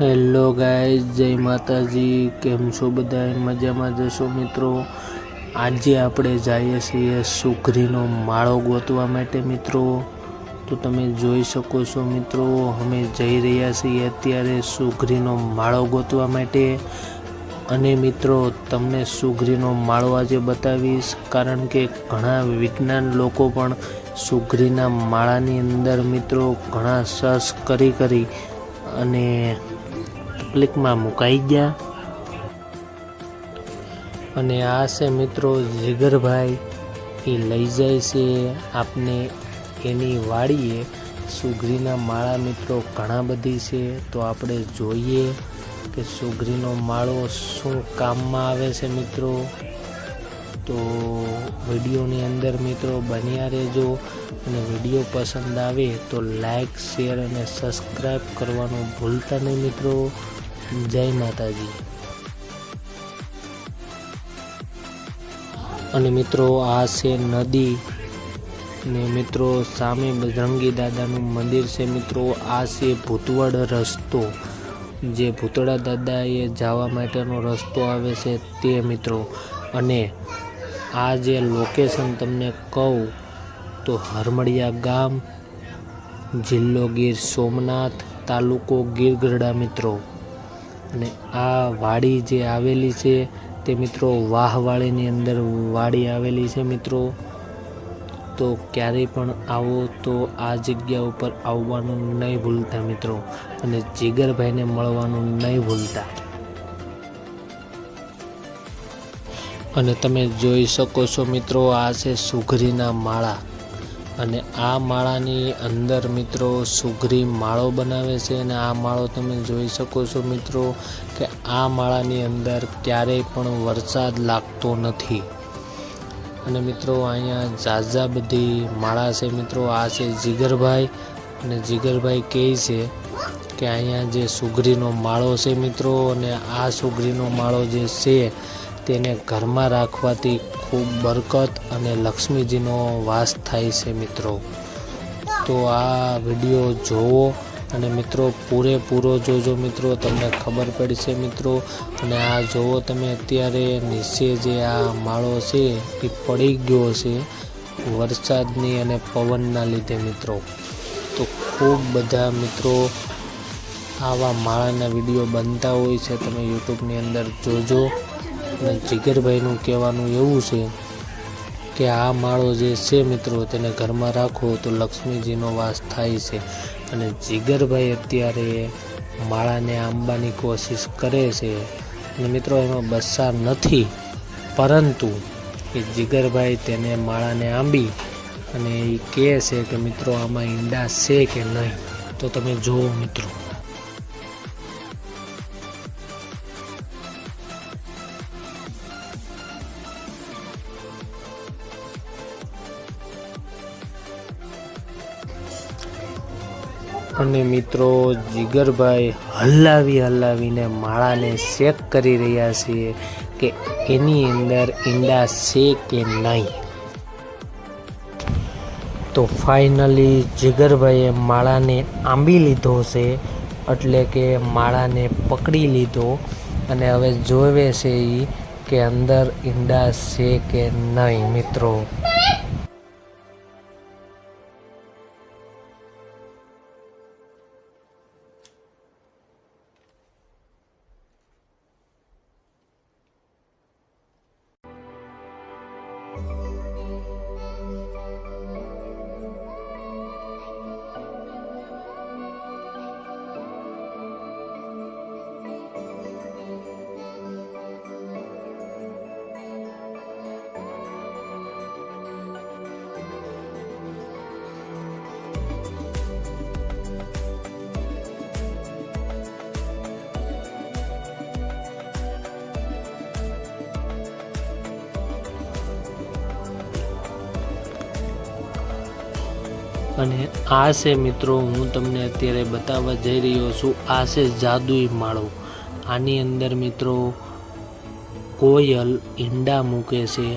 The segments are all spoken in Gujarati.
હેલો ગાઈઝ, જય માતાજી. કેમ છો બધા? મજામાં જશો મિત્રો? આજે આપણે જઈએ છીએ સુખરીનો માળો ગોતવા માટે મિત્રો. તો તમે જોઈ શકો છો મિત્રો, અમે જઈ રહ્યા છીએ અત્યારે સુખરીનો માળો ગોતવા માટે. અને મિત્રો, તમને સુઘરીનો માળો આજે બતાવીશ, કારણ કે ઘણા વિજ્ઞાન લોકો પણ સુઘરીના માળાની અંદર મિત્રો ઘણા સર્ચ કરી કરી અને તકલીફમાં મુકાઈ ગયા. અને આ છે મિત્રો જીગરભાઈ. એ લઈ જાય છે આપને એની વાડીએ. સુગરીના માળા મિત્રો ઘણા બધી છે. તો આપણે જોઈએ કે સુગરીનો માળો શું કામમાં આવે છે મિત્રો. તો વિડીયોની અંદર મિત્રો બન્યા રહેજો. અને વીડિયો પસંદ આવે તો લાઈક, શેર અને સબસ્ક્રાઈબ કરવાનું ભૂલતા નહીં મિત્રો. જય માતાજી. અને મિત્રો, આ છે નદી. ને મિત્રો, સામે બજરંગી દાદાનું મંદિર છે. મિત્રો, આ છે ભૂતવડ રસ્તો. જે ભૂતળા દાદાએ જવા માટેનો રસ્તો આવે છે તે, મિત્રો. અને આ જે લોકેશન તમને કહું, તો હરમડિયા ગામ, જિલ્લો ગીર સોમનાથ, તાલુકો ગીર ગઢડા મિત્રો. અને આ વાડી જે આવેલી છે તે મિત્રો વાહવાળીની અંદર વાડી આવેલી છે મિત્રો. તો ક્યારેય પણ આવો તો આ જગ્યા ઉપર આવવાનું નહીં ભૂલતા મિત્રો અને જીગરભાઈને મળવાનું નહીં ભૂલતા. અને તમે જોઈ શકો છો મિત્રો, આ છે સુઘરીના માળા. અને આ માળાની અંદર મિત્રો સુઘરી માળો બનાવે છે અને આ માળો તમે જોઈ શકો છો મિત્રો કે આ માળાની અંદર ક્યારેય પણ વરસાદ લાગતો નથી. અને મિત્રો અહીંયા ઝાઝા બધી માળા છે મિત્રો. આ છે જીગરભાઈ અને જીગરભાઈ કહે છે કે અહીંયા જે સુગરીનો માળો છે મિત્રો અને આ સુગરીનો માળો જે છે તેને ઘરમાં રાખવાથી ખૂબ બરકત અને લક્ષ્મીજીનો વાસ થાય છે મિત્રો. તો આ વીડિયો જોવો અને મિત્રો પૂરેપૂરો જોજો મિત્રો, તમને ખબર પડશે મિત્રો. અને આ જોવો તમે અત્યારે નીચે જે આ માળો છે એ પડી ગયો છે વરસાદની અને પવનના લીધે મિત્રો. તો ખૂબ બધા મિત્રો આવા માળાના વીડિયો બનતા હોય છે, તમે યુટ્યુબની અંદર જોજો. અને જીગરભાઈનું કહેવાનું એવું છે કે આ માળો જે છે મિત્રો, તેને ઘરમાં રાખો તો લક્ષ્મીજીનો વાસ થાય છે. અને જીગરભાઈ અત્યારે માળાને આંબાની કોશિશ કરે છે. અને મિત્રો, એમાં બસ્સા નથી. પરંતુ એ જીગરભાઈ તેને માળાને આંબી અને એ કહે છે કે, મિત્રો, આમાં ઈંડા છે કે નહીં? તો તમે જુઓ મિત્રો. અને મિત્રો જીગરભાઈ હલાવી હલાવીને માળાને ચેક કરી રહ્યા છીએ કે એની અંદર ઈંડા છે કે નહીં. તો ફાઇનલી જીગરભાઈએ માળાને આંબી લીધો છે, એટલે કે માળાને પકડી લીધો. અને હવે જોવે છે એ કે અંદર ઈંડા છે કે નહીં, મિત્રો? અને આ છે મિત્રો, હું તમને અત્યારે બતાવવા જઈ રહ્યો છું, આ છે જાદુઈ માળો. આની અંદર મિત્રો, કોયલ ઈંડા મૂકે છે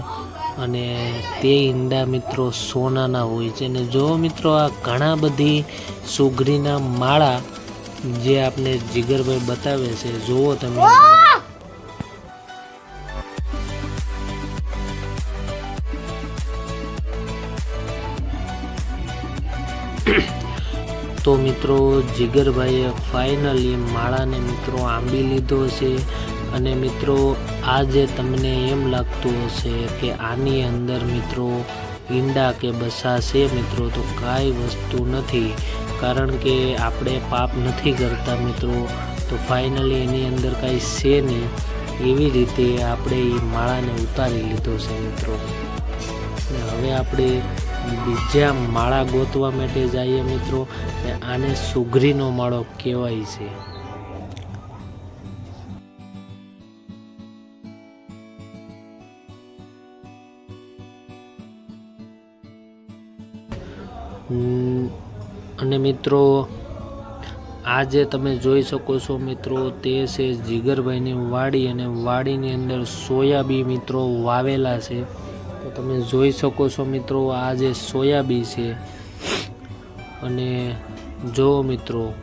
અને તે ઈંડા મિત્રો સોનાના હોય છે. અને જો મિત્રો, આ ઘણા બધી સુગરીના માળા જે આપણે જીગરભાઈ બતાવે છે, જુઓ તમે. તો મિત્રો, જીગરભાઈએ ફાઇનલી માળાને મિત્રો આંબી લીધો છે અને મિત્રો, આજે તમને એમ લાગતું હશે કે આની અંદર મિત્રો ઈંડા કે બસા છે મિત્રો, તો કાંઈ વસ્તુ નથી. કારણ કે આપણે પાપ નથી કરતા મિત્રો, તો ફાઇનલી એની અંદર કાંઈ છે નહીં. એવી રીતે આપણે એ માળાને ઉતારી લીધો છે મિત્રો. હવે આપણે બીજા માળા ગોતવા માટે જઈએ મિત્રો. ને આને સુઘરીનો માળો કહેવાય છે. અને મિત્રો આ જે તમે જોઈ શકો છો મિત્રો, તે છે જીગરભાઈની વાડી અને વાડીની અંદર સોયાબી મિત્રો વાવેલા છે. તો તમે જોઈ શકો છો મિત્રો, આ જે સોયાબી છે અને જો મિત્રો,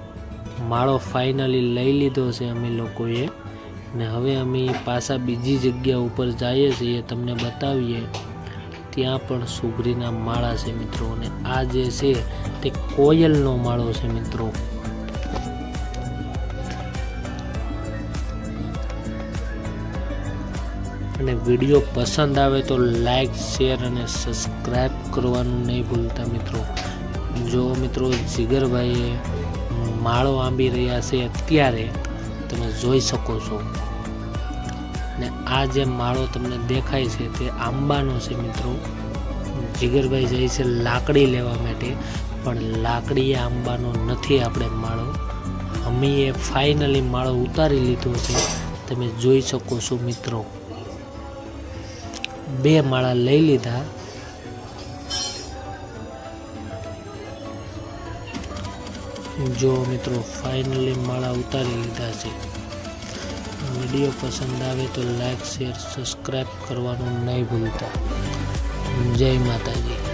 માળો ફાઇનલી લઈ લીધો છે અમે લોકોએ ને હવે અમે પાછા બીજી જગ્યા ઉપર જઈએ છીએ, તમને બતાવીએ. ત્યાં પણ સુગરીના માળા છે મિત્રો, અને આ જે છે તે કોયલનો માળો છે મિત્રો. અને વીડિયો પસંદ આવે તો લાઈક, શેર અને સબસ્ક્રાઈબ કરવાનું નહીં ભૂલતા મિત્રો. જો મિત્રો જીગરભાઈએ માળો આંબી રહ્યા છે અત્યારે, તમે જોઈ શકો છો. ને આ જે માળો તમને દેખાય છે તે આંબાનો છે મિત્રો. જીગરભાઈ જાય છે લાકડી લેવા માટે, પણ લાકડી આંબાનો નથી આપણે માળો. અમે એ ફાઇનલી માળો ઉતારી લીધો છે. તમે જોઈ શકો છો મિત્રો. બે માળા લઈ લીધા. જો મિત્રો ફાઇનલી માળા ઉતારી લીધા છે. વીડિયો પસંદ આવે તો લાઈક શેર સબસ્ક્રાઈબ કરવાનું નહીં ભૂલતા. જય માતાજી.